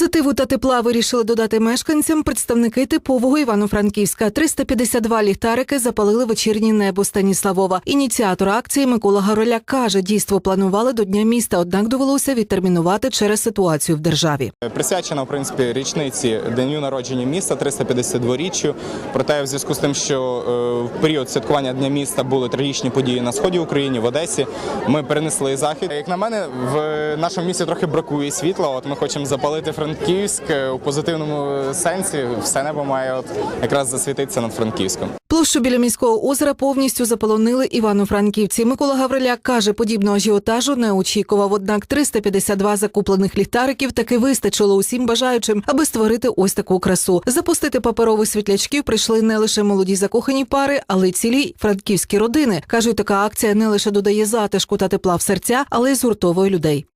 Позитиву та тепла вирішили додати мешканцям представники типового Івано-Франківська. 352 ліхтарики запалили вечірнє небо Станіславова. Ініціатор акції Микола Гороляк каже, дійство планували до Дня міста, однак довелося відтермінувати через ситуацію в державі. Присвячена в принципі річниці дню народження міста 352-річчю. Проте, в зв'язку з тим, що е, в період святкування дня міста були трагічні події на сході України, в Одесі. Ми перенесли захід. Як на мене, в нашому місті трохи бракує світла. От ми хочемо запалити Франківськ е, у позитивному сенсі. Все небо має от якраз засвітитися над Франківськом. Площу біля міського озера повністю заполонили Івано-Франківці. Микола Гавриляк каже, подібного ажіотажу не очікував. Однак 352 закуплених ліхтариків таки вистачило усім бажаючим, аби створити ось таку красу. Запустити паперових світлячків прийшли не лише молоді закохані пари, але й цілі франківські родини. кажуть, така акція не лише додає затишку та тепла в серця, але й згуртовує людей.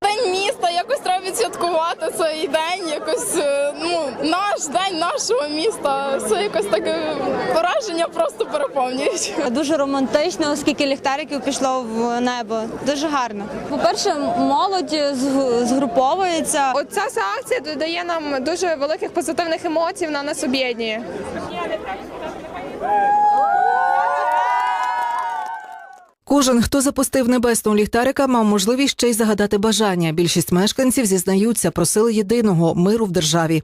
Відсвяткувати цей день, якось е, ну наш день нашого міста. Це якось таке враження просто переповнюють. Дуже романтично, оскільки ліхтариків пішло в небо. Дуже гарно. По-перше, молодь згруповується. Оця вся акція додає нам дуже великих позитивних емоцій, вона нас об'єднує. Кожен, хто запустив небесну ліхтарика, мав можливість ще й загадати бажання. Більшість мешканців зізнаються, просили єдиного миру в державі.